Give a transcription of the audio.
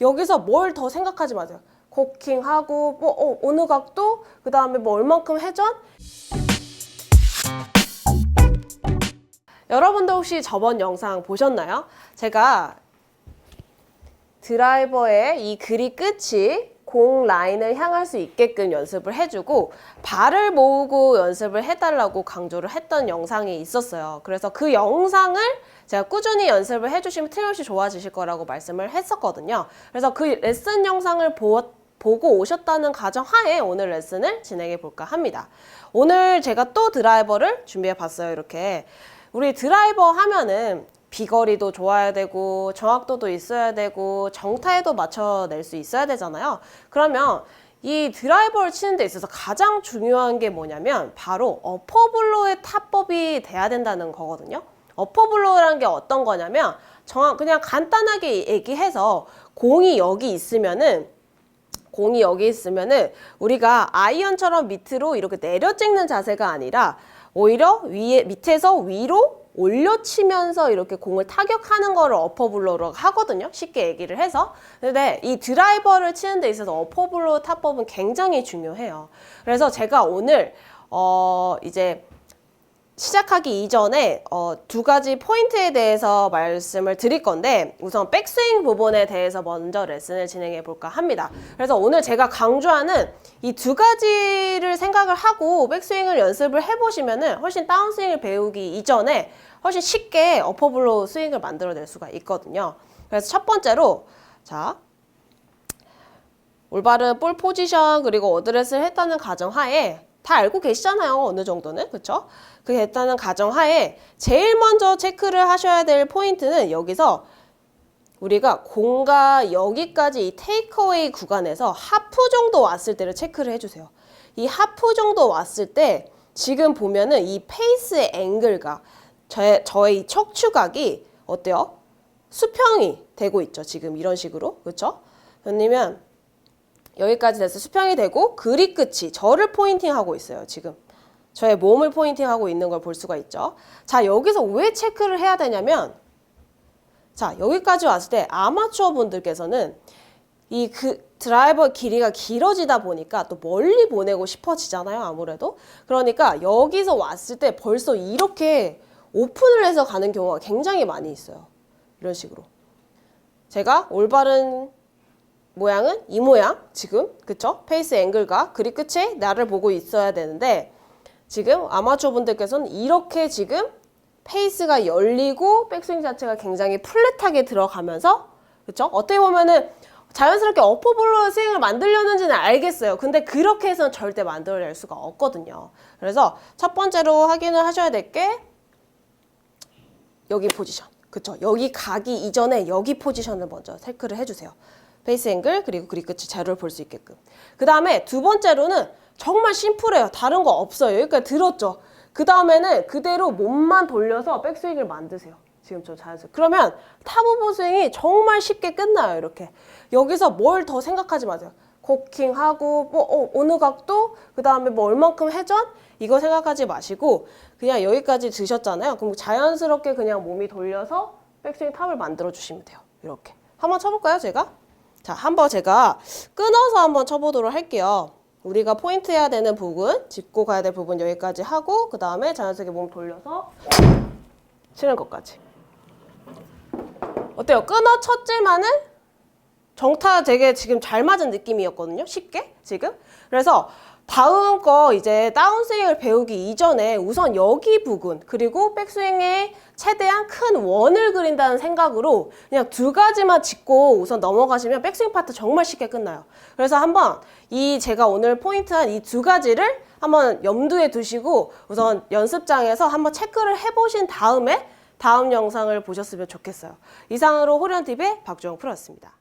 여기서 뭘 더 생각하지 마세요. 코킹하고 뭐 어, 어느 각도 그 다음에 뭐 얼만큼 회전 여러분도 혹시 저번 영상 보셨나요? 제가 드라이버의 이 그리 끝이 공 라인을 향할 수 있게끔 연습을 해주고 발을 모으고 연습을 해달라고 강조를 했던 영상이 있었어요. 그래서 그 영상을 제가 꾸준히 연습을 해주시면 틀림없이 좋아지실 거라고 말씀을 했었거든요. 그래서 그 레슨 영상을 보, 보고 오셨다는 가정 하에 오늘 레슨을 진행해 볼까 합니다. 오늘 제가 또 드라이버를 준비해 봤어요. 이렇게. 우리 드라이버 하면은 비거리도 좋아야 되고 정확도도 있어야 되고 정타에도 맞춰낼 수 있어야 되잖아요. 그러면 이 드라이버를 치는 데 있어서 가장 중요한 게 뭐냐면 바로 어퍼블로의 타법이 돼야 된다는 거거든요. 어퍼블로라는 게 어떤 거냐면 정확 그냥 간단하게 얘기해서 공이 여기 있으면은 공이 여기 있으면은 우리가 아이언처럼 밑으로 이렇게 내려 찍는 자세가 아니라 오히려 위에 밑에서 위로 올려치면서 이렇게 공을 타격하는 거를 어퍼블로로 하거든요. 쉽게 얘기를 해서. 근데 이 드라이버를 치는 데 있어서 어퍼블로 타법은 굉장히 중요해요. 그래서 제가 오늘 어 이제 시작하기 이전에 어, 두 가지 포인트에 대해서 말씀을 드릴 건데 우선 백스윙 부분에 대해서 먼저 레슨을 진행해 볼까 합니다. 그래서 오늘 제가 강조하는 이 두 가지를 생각을 하고 백스윙을 연습을 해보시면은 훨씬 다운스윙을 배우기 이전에 훨씬 쉽게 어퍼블로 스윙을 만들어낼 수가 있거든요. 그래서 첫 번째로 자 올바른 볼 포지션 그리고 어드레스를 했다는 가정하에 다 알고 계시잖아요. 어느 정도는. 그쵸? 그게 됐다는 가정하에 제일 먼저 체크를 하셔야 될 포인트는 여기서 우리가 공과 여기까지 이 테이크어웨이 구간에서 하프 정도 왔을 때를 체크를 해주세요. 이 하프 정도 왔을 때 지금 보면은 이 페이스의 앵글과 저의, 저의 이 척추각이 어때요? 수평이 되고 있죠. 지금 이런 식으로. 그렇죠? 왜냐면 여기까지 돼서 수평이 되고 그립 끝이 저를 포인팅하고 있어요. 지금. 저의 몸을 포인팅하고 있는 걸 볼 수가 있죠. 자, 여기서 왜 체크를 해야 되냐면 자, 여기까지 왔을 때 아마추어 분들께서는 이 그 드라이버 길이가 길어지다 보니까 또 멀리 보내고 싶어지잖아요, 아무래도. 그러니까 여기서 왔을 때 벌써 이렇게 오픈을 해서 가는 경우가 굉장히 많이 있어요. 이런 식으로. 제가 올바른 모양은 이 모양, 지금. 그쵸? 페이스 앵글과 그립 끝에 나를 보고 있어야 되는데 지금 아마추어 분들께서는 이렇게 지금 페이스가 열리고 백스윙 자체가 굉장히 플랫하게 들어가면서 그렇죠? 어떻게 보면은 자연스럽게 어퍼블로 스윙을 만들려는지는 알겠어요. 근데 그렇게 해서는 절대 만들어낼 수가 없거든요. 그래서 첫 번째로 확인을 하셔야 될 게 여기 포지션. 그쵸? 여기 가기 이전에 여기 포지션을 먼저 체크를 해주세요. 페이스 앵글 그리고 그립 끝이 자료를 볼 수 있게끔. 그 다음에 두 번째로는 정말 심플해요. 다른 거 없어요. 여기까지 들었죠? 그 다음에는 그대로 몸만 돌려서 백스윙을 만드세요. 지금 저 자연스럽게. 그러면 타부부 스윙이 정말 쉽게 끝나요. 이렇게. 여기서 뭘 더 생각하지 마세요. 코킹하고 뭐 어, 어느 각도 그 다음에 뭐 얼만큼 회전 이거 생각하지 마시고 그냥 여기까지 드셨잖아요. 그럼 자연스럽게 그냥 몸이 돌려서 백스윙 탑을 만들어 주시면 돼요. 이렇게. 한번 쳐볼까요, 제가? 자, 한번 제가 끊어서 한번 쳐보도록 할게요. 우리가 포인트 해야 되는 부분, 짚고 가야 될 부분 여기까지 하고 그 다음에 자연스럽게 몸 돌려서 치는 것까지. 어때요? 끊어 쳤지만은 정타 되게 지금 잘 맞은 느낌이었거든요. 쉽게 지금. 그래서 다음 거 이제 다운스윙을 배우기 이전에 우선 여기 부분 그리고 백스윙에 최대한 큰 원을 그린다는 생각으로 그냥 두 가지만 짚고 우선 넘어가시면 백스윙 파트 정말 쉽게 끝나요. 그래서 한번 이 제가 오늘 포인트한 이 두 가지를 한번 염두에 두시고 우선 연습장에서 한번 체크를 해보신 다음에 다음 영상을 보셨으면 좋겠어요. 이상으로 호련TV의 박주영 프로였습니다.